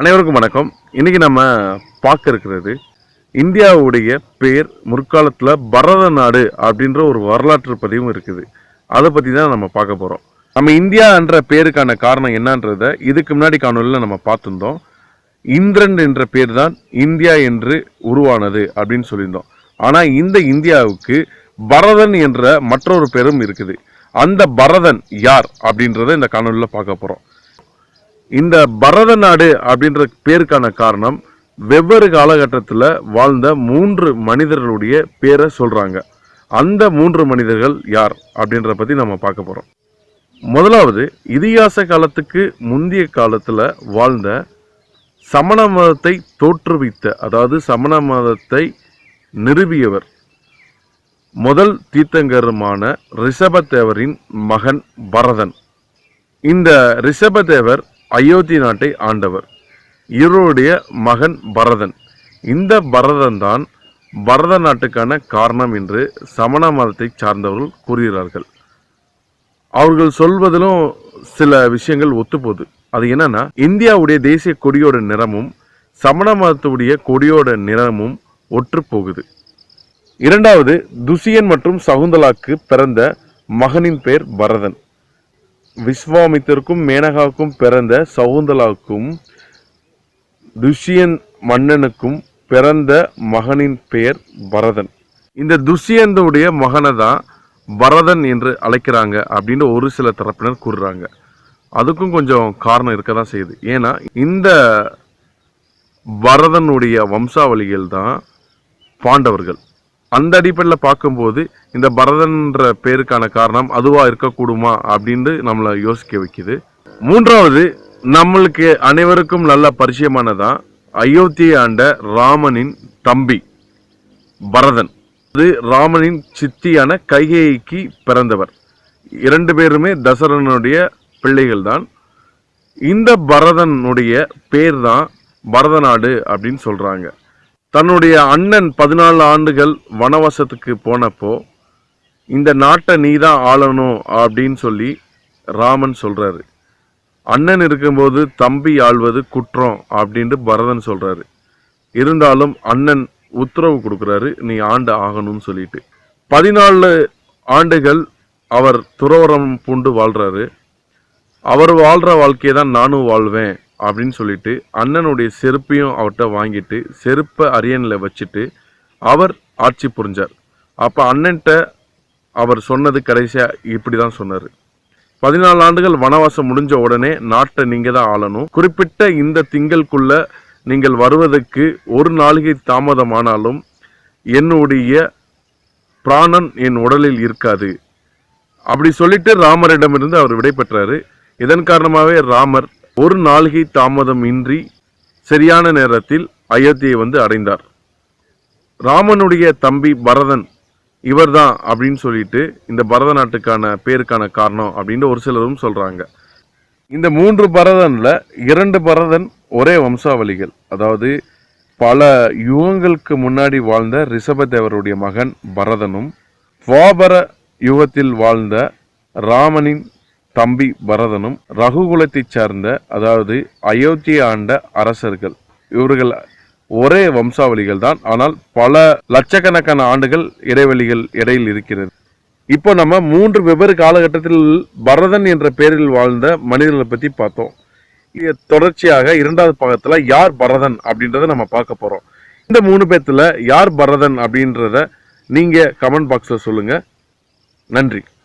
அனைவருக்கும் வணக்கம். இன்னைக்கு நம்ம பார்க்க இருக்கிறது இந்தியாவுடைய பேர் முற்காலத்தில் பரத நாடு அப்படின்ற ஒரு வரலாற்று பதிவும் இருக்குது. அதை பற்றி தான் நம்ம பார்க்க போகிறோம் நம்ம இந்தியா என்ற பேருக்கான காரணம் என்னன்றத இதுக்கு முன்னாடி காணொலியில் நம்ம பார்த்துருந்தோம். இந்திரன் என்ற பேர் தான் இந்தியா என்று உருவானது அப்படின்னு சொல்லியிருந்தோம். ஆனால் இந்த இந்தியாவுக்கு பரதன் என்ற மற்றொரு பேரும் இருக்குது. அந்த பரதன் யார் அப்படின்றத இந்த காணொலியில் பார்க்க போகிறோம் இந்த பரத நாடு அப்படின்ற பேருக்கான காரணம் வெவ்வேறு காலகட்டத்தில் வாழ்ந்த மூன்று மனிதர்களுடைய பேரை சொல்கிறாங்க அந்த மூன்று மனிதர்கள் யார் அப்படின்றத பற்றி நம்ம பார்க்க போகிறோம் முதலாவது இதிகாச காலத்துக்கு முந்தைய காலத்தில் வாழ்ந்த சமண மதத்தை தோற்றுவித்த அதாவது சமண மதத்தை நிறுவியவர் முதல் தீர்த்தங்கருமான ரிஷபதேவரின் மகன் பரதன். இந்த ரிஷபதேவர் அயோத்தி நாட்டை ஆண்டவர். இவருடைய மகன் பரதன். இந்த பரதன் தான் பரத நாட்டுக்கான காரணம் என்று சமண மதத்தை சார்ந்தவர்கள் கூறுகிறார்கள். அவர்கள் சொல்வதிலும் சில விஷயங்கள் ஒத்துப்போகுது. அது என்னன்னா இந்தியாவுடைய தேசிய கொடியோட நிறமும் சமண மதத்துடைய கொடியோட நிறமும் ஒற்று போகுது இரண்டாவது துசியன் மற்றும் சகுந்தலாக்கு பிறந்த மகனின் பெயர் பரதன். விஸ்வாமித்திற்கும் மேனகாவுக்கும் பிறந்த சகுந்தலாவுக்கும் துஷ்யன் மன்னனுக்கும் பிறந்த மகனின் பெயர் பரதன். இந்த துஷ்யந்தனுடைய மகனை தான் பரதன் என்று அழைக்கிறாங்க அப்படின்னு ஒரு சில தரப்பினர் கூறுறாங்க. அதுக்கும் கொஞ்சம் காரணம் இருக்க தான் செய்யுது. ஏன்னா இந்த பரதனுடைய வம்சாவளிகள் தான் பாண்டவர்கள். அந்த அடிப்படையில் பார்க்கும்போது இந்த பரதன்ற பேருக்கான காரணம் அதுவாக இருக்கக்கூடுமா அப்படின்னு நம்மளை யோசிக்க வைக்குது. மூன்றாவது நம்மளுக்கு அனைவருக்கும் நல்ல பரிச்சயமானதான் அயோத்தியை ஆண்ட ராமனின் தம்பி பரதன். இது ராமனின் சித்தியான கைகேயிக்கு பிறந்தவர். இரண்டு பேருமே தசரனுடைய பிள்ளைகள் தான் இந்த பரதனுடைய பேர் தான் பரதநாடு அப்படின்னு சொல்கிறாங்க தன்னுடைய அண்ணன் பதினாலு ஆண்டுகள் வனவாசத்துக்கு போனப்போ இந்த நாட்டை நீ தான் ஆளணும் அப்படின்னு சொல்லி ராமன் சொல்கிறாரு அண்ணன் இருக்கும்போது தம்பி ஆள்வது குற்றம் அப்படின்ட்டு பரதன் சொல்கிறாரு இருந்தாலும் அண்ணன் உத்தரவு கொடுக்குறாரு நீ ஆண்டு ஆகணும்னு சொல்லிட்டு. பதினாலு ஆண்டுகள் அவர் துறவரம் பூண்டு வாழ்கிறாரு அவர் வாழ்கிற வாழ்க்கையை தான் நானும் வாழ்வேன். அப்படின்னு சொல்லிட்டு அண்ணனுடைய செருப்பையும் அவர்கிட்ட வாங்கிட்டு செருப்பை அரியணில் வச்சுட்டு அவர் ஆட்சி புரிஞ்சார். அப்போ அண்ணன்ட்ட அவர் சொன்னது கடைசியாக இப்படி தான் சொன்னார். பதினாலு ஆண்டுகள் வனவாசம் முடிஞ்ச உடனே நாட்டை நீங்கள் தான் ஆளணும். குறிப்பிட்ட இந்த திங்களுக்குள்ள நீங்கள் வருவதற்கு ஒரு நாளிகை தாமதமானாலும் என்னுடைய பிராணன் என் உடலில் இருக்காது. அப்படி சொல்லிட்டு ராமரிடமிருந்து அவர் விடை பெற்றாரு. இதன் காரணமாகவே ராமர் ஒரு நாளிகை தாமதம் இன்றி சரியான நேரத்தில் அயோத்தியை வந்து அடைந்தார். ராமனுடைய தம்பி பரதன் இவர்தான் அப்படின்னு சொல்லிட்டு இந்த பரத நாட்டுக்கான பேருக்கான காரணம் அப்படின்னு ஒரு சிலரும் சொல்றாங்க. இந்த மூன்று பரதனில் இரண்டு பரதன் ஒரே வம்சாவளிகள். அதாவது பல யுகங்களுக்கு முன்னாடி வாழ்ந்த ரிஷபதேவருடைய மகன் பரதனும் துவாபர யுகத்தில் வாழ்ந்த ராமனின் தம்பி பரதனும் ரகுகுலத்தைச் சார்ந்த அதாவது அயோத்தியை ஆண்ட அரசர்கள். இவர்கள் ஒரே வம்சாவளிகள் தான் ஆனால் பல லட்சக்கணக்கான ஆண்டுகள் இடைவெளிகள் இடையில் இருக்கிறது. இப்போ நம்ம மூன்று வெவ்வேறு காலகட்டத்தில் பரதன் என்ற பெயரில் வாழ்ந்த மனிதர்களை பற்றி பார்த்தோம். தொடர்ச்சியாக இரண்டாவது பாகத்தில் யார் பரதன் அப்படின்றத நம்ம பார்க்க போகிறோம் இந்த மூணு பேர்த்தில் யார் பரதன் அப்படின்றத நீங்கள் கமெண்ட் பாக்ஸில் சொல்லுங்கள் நன்றி.